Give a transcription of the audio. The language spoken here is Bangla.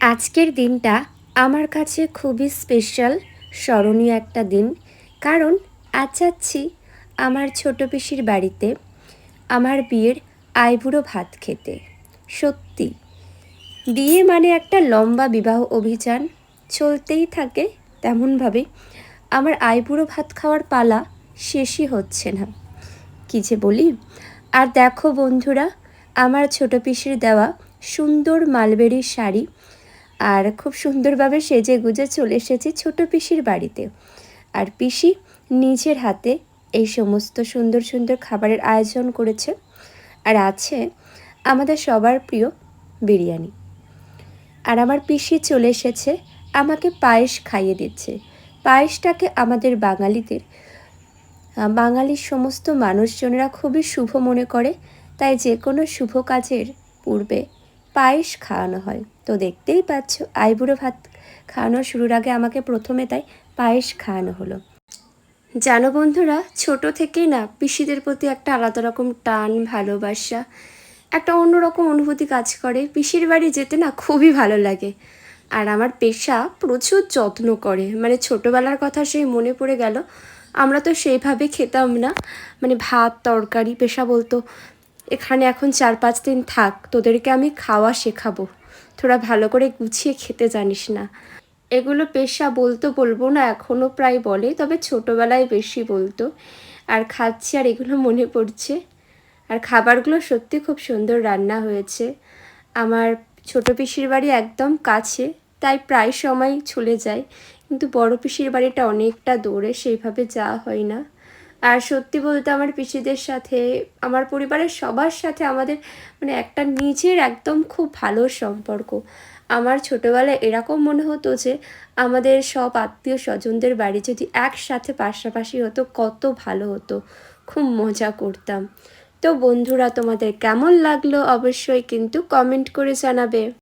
আজকের দিনটা আমার কাছে খুবই স্পেশাল স্মরণীয় একটা দিন। কারণ আজ যাচ্ছি আমার ছোট পিসির বাড়িতে আমার বিয়ের আইবুড়ো ভাত খেতে। সত্যি, বিয়ে মানে একটা লম্বা বিবাহ অভিযান, চলতেই থাকে তেমনভাবে। আমার আইবুড়ো ভাত খাওয়ার পালা শেষই হচ্ছে না। কী যে বলি? আর দেখো বন্ধুরা, আমার ছোট পিসির দেওয়া সুন্দর মালবেরির শাড়ি আর খুব সুন্দরভাবে সেজে গুজে চলে এসেছি ছোট পিসির বাড়িতে। আর পিসি নিজের হাতে এই সমস্ত সুন্দর সুন্দর খাবারের আয়োজন করেছে। আর আছে আমাদের সবার প্রিয় বিরিয়ানি। আর আমার পিসি চলে এসেছে, আমাকে পায়েস খাইয়ে দিচ্ছে। পায়েসটাকে আমাদের বাঙালিদের বাঙালির সমস্ত মানুষজনেরা খুবই শুভ মনে করে। তাই যে কোনো শুভ কাজের পূর্বে পায়েস খাওয়ানো হয়। তো দেখতেই পাচ্ছ, আইবুড়ো ভাত খাওয়ানো শুরুর আগে আমাকে প্রথমে তাই পায়েস খাওয়ানো হলো। জানো বন্ধুরা, ছোট থেকেই না পিসিদের প্রতি একটা আলাদা রকম টান, ভালোবাসা, একটা অন্যরকম অনুভূতি কাজ করে। পিসির বাড়ি যেতে না খুবই ভালো লাগে। আর আমার পেশা প্রচুর যত্ন করে। মানে ছোটোবেলার কথা সেই মনে পড়ে গেল, আমরা তো সেইভাবে খেতাম না। মানে ভাত, তরকারি, পেশা বলতো এখানে এখন চার পাঁচ দিন থাক, তোদেরকে আমি খাওয়া শেখাবো। তোরা ভালো করে গুছিয়ে খেতে জানিস না। এগুলো পেশা বলতো বলব না এখনও প্রায় বলে, তবে ছোটোবেলায় বেশি বলতো। আর খাচ্ছি আর এগুলো মনে পড়ছে। আর খাবারগুলো সত্যি খুব সুন্দর রান্না হয়েছে। আমার ছোট পিসির বাড়ি একদম কাছে, তাই প্রায় সময় চলে যায়। কিন্তু বড় পিসির বাড়িটা অনেকটা দূরে, সেইভাবে যাওয়া হয় না। আর সত্যি বলতে আমার পিসিদের সাথে, আমার পরিবারের সবার সাথে আমাদের মানে একটা নিজের একদম খুব ভালো সম্পর্ক। আমার ছোটোবেলায় এরকম মনে হতো যে, আমাদের সব আত্মীয় স্বজনদের বাড়ি যদি একসাথে পাশাপাশি হতো, কত ভালো হতো, খুব মজা করতাম। তো বন্ধুরা, তোমাদের কেমন লাগল অবশ্যই কিন্তু কমেন্ট করে জানাবে।